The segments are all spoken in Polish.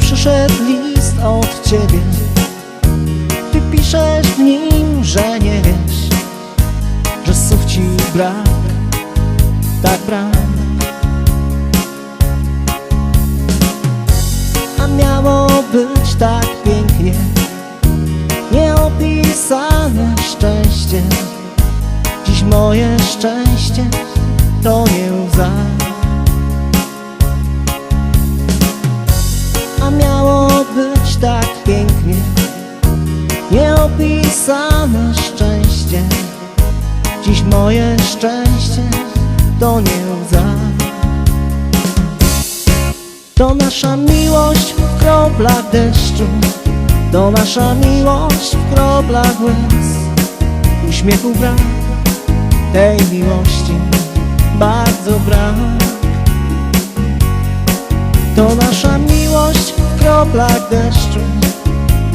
przyszedł list od ciebie. Ty piszesz w nim, że nie wiesz Że słów ci brak, tak brak. A miało być tak pięknie. Nieopisane szczęście. Dziś moje szczęście to nie Nieopisane szczęście. Dziś moje szczęście to nie łza. To nasza miłość w kroplach deszczu. To nasza miłość w kroplach łez. Uśmiechu brak tej miłości Bardzo brak. To nasza miłość w kroplach deszczu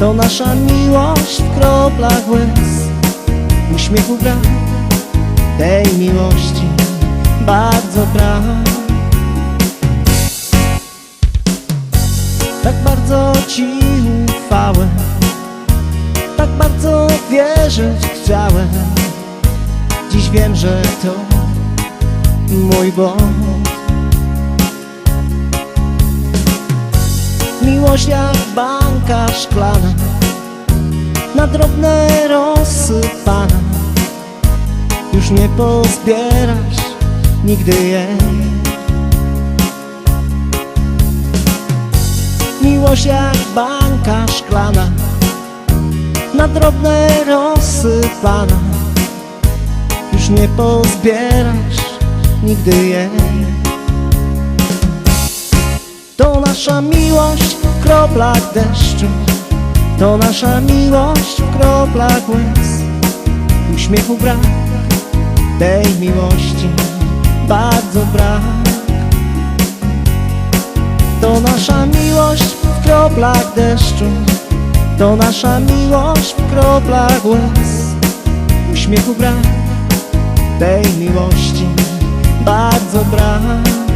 To nasza miłość w kroplach łez. Uśmiechu brak tej miłości Bardzo brak. Tak bardzo Ci ufałem Tak bardzo wierzyć chciałem. Dziś wiem, że to mój błąd Miłość jak banka szklana Na drobne rozsypana. Już nie pozbierasz nigdy jej. Miłość jak banka szklana Na drobne rozsypana. Już nie pozbierasz nigdy jej. To nasza miłość kroplach deszczu. To nasza miłość w kroplach łez. Uśmiechu brak tej miłości Bardzo brak. To nasza miłość w kroplach deszczu. To nasza miłość w kroplach łez. Uśmiechu brak tej miłości Bardzo brak